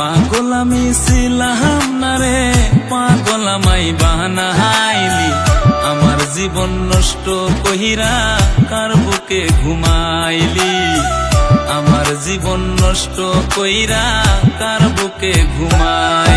পাগল আমি ছিলাম না রে, পাগল আমাই হাইলি আমার জীবন নষ্ট কহিরা কার বুকে ঘুমাইলি? আমার জীবন নষ্ট কইরা কার বুকে ঘুমাইলি?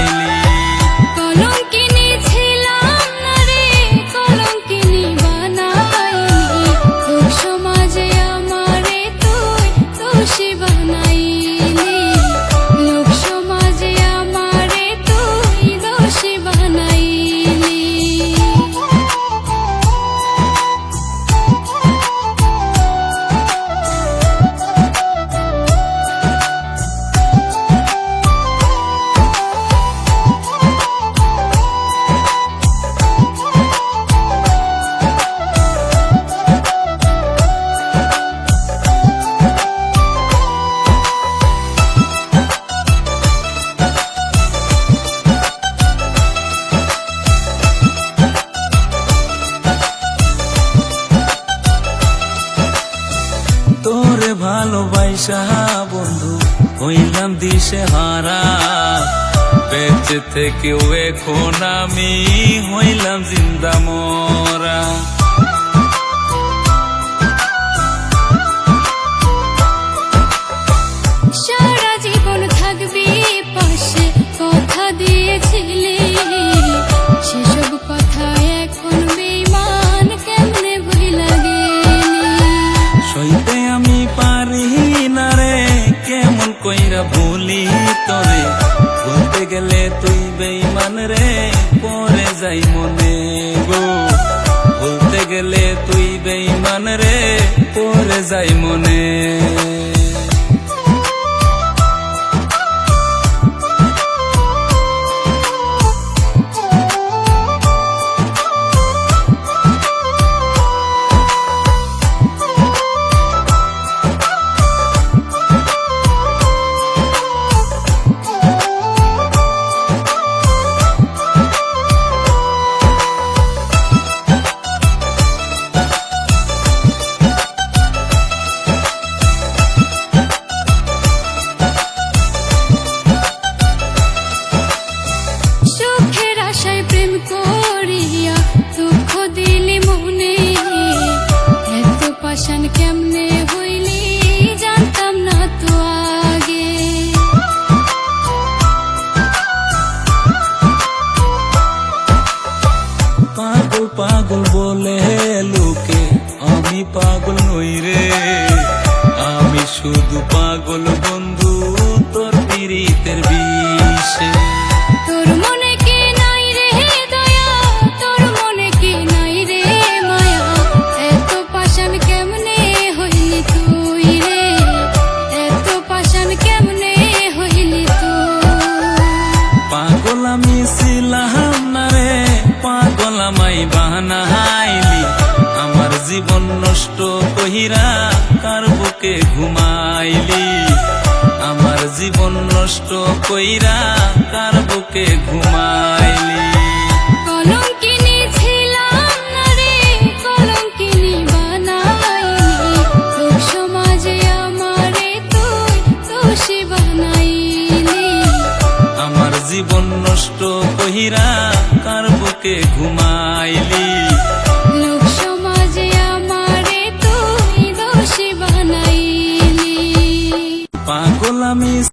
ভালোবাসা বন্ধু হইলাম দিশে হারা। বেঁচে থেকেও এখন আমি হইলাম জিন্দা মরা। ভুলি তোরে বলতে গেলে তুই বেইমান রে পরে যাই মনে গো। বলতে গেলে তুই বেইমান রে পরে যাই মনে লোকে আমি পাগল নই রে। আমি শুধু পাগল বন্ধু তোর পীড়িতের বিষে। জীবন নষ্ট কহিরা কার বুকে ঘুমাইলি? আমার জীবন নষ্ট কইরা কার বুকে ঘুমাইলি? জীবন নষ্ট কহিরা কার বুকে ঘুমাইলি?